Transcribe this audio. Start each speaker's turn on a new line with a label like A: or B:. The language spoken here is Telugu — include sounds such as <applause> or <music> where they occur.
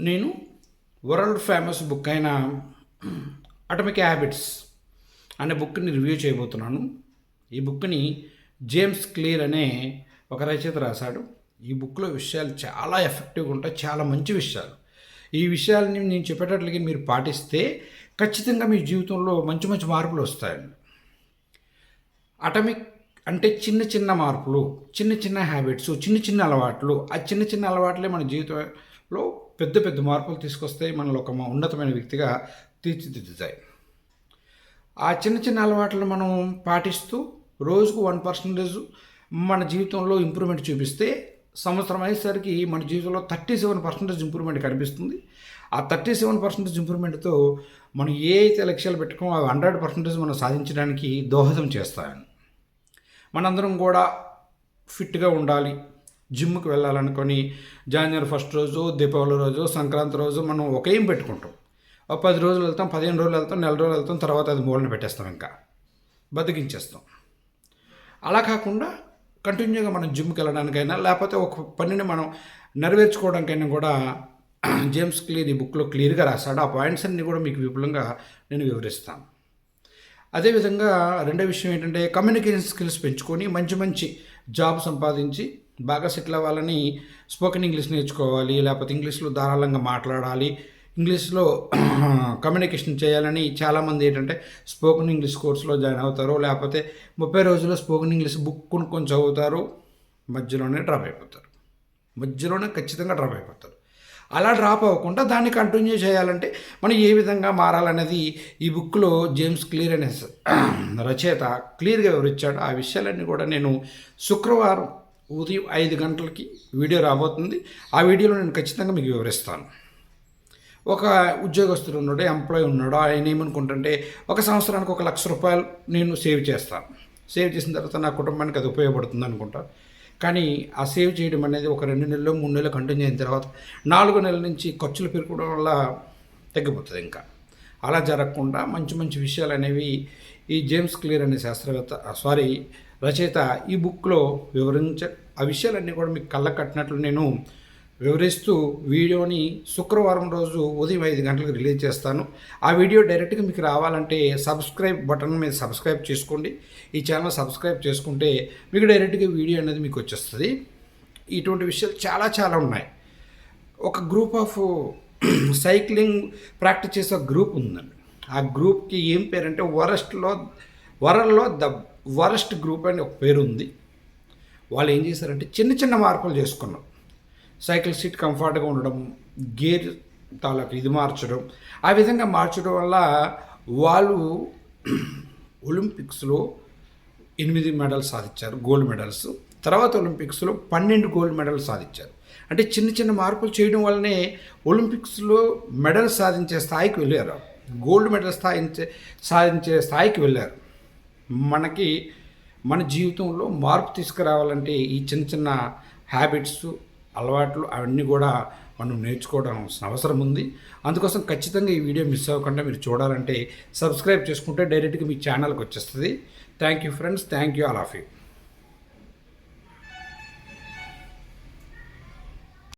A: నేను వరల్డ్ ఫేమస్ బుక్ అయిన అటమిక్ హ్యాబిట్స్ అనే బుక్ని రివ్యూ చేయబోతున్నాను. ఈ బుక్ని జేమ్స్ క్లియర్ అనే ఒక రచయిత రాశాడు. ఈ బుక్లో విషయాలు చాలా ఎఫెక్టివ్గా ఉంటాయి చాలా మంచి విషయాలు. ఈ విషయాలని నేను చెప్పేటట్లుగా మీరు పాటిస్తే ఖచ్చితంగా మీ జీవితంలో మంచి మంచి మార్పులు వస్తాయండి. అటమిక్ అంటే చిన్న చిన్న మార్పులు చిన్న చిన్న హ్యాబిట్స్ చిన్న చిన్న అలవాట్లు ఆ చిన్న చిన్న అలవాట్లే మన జీవితంలో పెద్ద పెద్ద మార్పులు తీసుకొస్తాయి మనలో ఒక ఉన్నతమైన వ్యక్తిగా తీర్చిదిద్దుతాయి. ఆ చిన్న చిన్న అలవాట్లను మనం పాటిస్తూ రోజుకు వన్ పర్సంటేజ్ మన జీవితంలో ఇంప్రూవ్మెంట్ చూపిస్తే సంవత్సరం అయ్యేసరికి మన జీవితంలో థర్టీ సెవెన్ పర్సెంటేజ్ ఇంప్రూవ్మెంట్ కనిపిస్తుంది. ఆ థర్టీ సెవెన్ పర్సెంటేజ్ ఇంప్రూవ్మెంట్తో మనం ఏ అయితే లక్ష్యాలు పెట్టుకోమో అవి హండ్రెడ్ పర్సెంటేజ్ మనం సాధించడానికి దోహదం చేస్తాయని. మనందరం కూడా ఫిట్గా ఉండాలి. జిమ్కి వెళ్ళాలనుకొని జనవరి ఫస్ట్ రోజు దీపావళి రోజు సంక్రాంతి రోజు మనం ఒకేం పెట్టుకుంటాం. ఒక పది రోజులు వెళ్తాం పదిహేను రోజులు వెళ్తాం నెల రోజులు వెళ్తాం తర్వాత అది మూలన పెట్టేస్తాం ఇంకా. బతికించేస్తాం. అలా కాకుండా కంటిన్యూగా మనం జిమ్కి వెళ్ళడానికైనా లేకపోతే ఒక పనిని మనం నెరవేర్చుకోవడానికైనా కూడా <clears throat> జేమ్స్ క్లియర్ ఈ బుక్లో క్లియర్గా రాశాడు. ఆ పాయింట్స్ అన్ని కూడా మీకు విపులంగా నేను వివరిస్తాను. అదేవిధంగా రెండో విషయం ఏంటంటే కమ్యూనికేషన్ స్కిల్స్ పెంచుకొని మంచి మంచి జాబ్ సంపాదించి బాగా సెటిల్ అవ్వాలని స్పోకెన్ ఇంగ్లీష్ నేర్చుకోవాలి లేకపోతే ఇంగ్లీష్లో ధారాళంగా మాట్లాడాలి. ఇంగ్లీష్లో <clears throat> కమ్యూనికేషన్ చేయాలని చాలామంది ఏంటంటే స్పోకెన్ ఇంగ్లీష్ కోర్సులో జాయిన్ అవుతారు లేకపోతే ముప్పై రోజుల్లో స్పోకెన్ ఇంగ్లీష్ బుక్ కొనుక్కొని చదువుతారు మధ్యలోనే డ్రాప్ అయిపోతారు. మధ్యలోనే ఖచ్చితంగా డ్రాప్ అయిపోతారు. అలా డ్రాప్ అవ్వకుండా దాన్ని కంటిన్యూ చేయాలంటే మనం ఏ విధంగా మారాలనేది ఈ బుక్లో జేమ్స్ క్లియర్ అనే <clears throat> రచయిత క్లియర్గా వివరించాడు. ఆ విషయాలన్నీ కూడా నేను శుక్రవారం ఉదయం ఐదు గంటలకి వీడియో రాబోతుంది. ఆ వీడియోలో నేను ఖచ్చితంగా మీకు వివరిస్తాను. ఒక ఉద్యోగస్తుడు ఉన్నాడు ఎంప్లాయ్ ఉన్నాడు. ఆయన ఏమనుకుంటుంటే ఒక సంవత్సరానికి ఒక లక్ష రూపాయలు నేను సేవ్ చేస్తాను. సేవ్ చేసిన తర్వాత నా కుటుంబానికి అది ఉపయోగపడుతుంది అనుకుంటా. కానీ ఆ సేవ్ చేయడం అనేది ఒక రెండు నెలలు మూడు నెలలు కంటిన్యూ అయిన తర్వాత నాలుగు నెలల నుంచి ఖర్చులు పెరగడం వల్ల తగ్గిపోతుంది ఇంకా. అలా జరగకుండా మంచి మంచి విషయాలు అనేవి ఈ జేమ్స్ క్లియర్ అనే శాస్త్రవేత్త సారీ రచయిత ఈ బుక్లో వివరించ ఆ విషయాలన్నీ కూడా మీకు కళ్ళ కట్టినట్లు నేను వివరిస్తూ వీడియోని శుక్రవారం రోజు ఉదయం ఐదు గంటలకు రిలీజ్ చేస్తాను. ఆ వీడియో డైరెక్ట్గా మీకు రావాలంటే సబ్స్క్రైబ్ బటన్ మీద సబ్స్క్రైబ్ చేసుకోండి. ఈ ఛానల్ సబ్స్క్రైబ్ చేసుకుంటే మీకు డైరెక్ట్గా వీడియో అనేది మీకు వచ్చేస్తుంది. ఇటువంటి విషయాలు చాలా చాలా ఉన్నాయి. ఒక గ్రూప్ ఆఫ్ <clears throat> సైక్లింగ్ ప్రాక్టీస్ చేసే గ్రూప్ ఉందండి. ఆ గ్రూప్కి ఏం పేరంటే వరస్ట్లో వరల్లో ద వరస్ట్ గ్రూప్ అని ఒక పేరు ఉంది వాళ్ళు ఏం చేశారంటే చిన్న చిన్న మార్పులు చేసుకున్నాం సైకిల్ సీట్ కంఫర్ట్గా ఉండడం గేర్ తాలూకు ఇది మార్చడం ఆ విధంగా మార్చడం వల్ల వాళ్ళు ఒలింపిక్స్లో ఎనిమిది మెడల్స్ సాధించారు గోల్డ్ మెడల్స్. తర్వాత ఒలింపిక్స్లో పన్నెండు గోల్డ్ మెడల్స్ సాధించారు. అంటే చిన్న చిన్న మార్పులు చేయడం వల్లనే ఒలింపిక్స్లో మెడల్ సాధించే స్థాయికి వెళ్ళారు. గోల్డ్ మెడల్ స్థాయించే సాధించే స్థాయికి వెళ్ళారు. మనకి మన జీవితంలో మార్పు తీసుకురావాలంటే ఈ చిన్న చిన్న హ్యాబిట్స్ అలవాట్లు అవన్నీ కూడా మనం నేర్చుకోవడం అవసరం ఉంది. అందుకోసం ఖచ్చితంగా ఈ వీడియో మిస్ అవ్వకుండా మీరు చూడాలంటే సబ్స్క్రైబ్ చేసుకుంటే డైరెక్ట్గా మీ ఛానల్కి వచ్చేస్తుంది. Thank you friends thank you all of you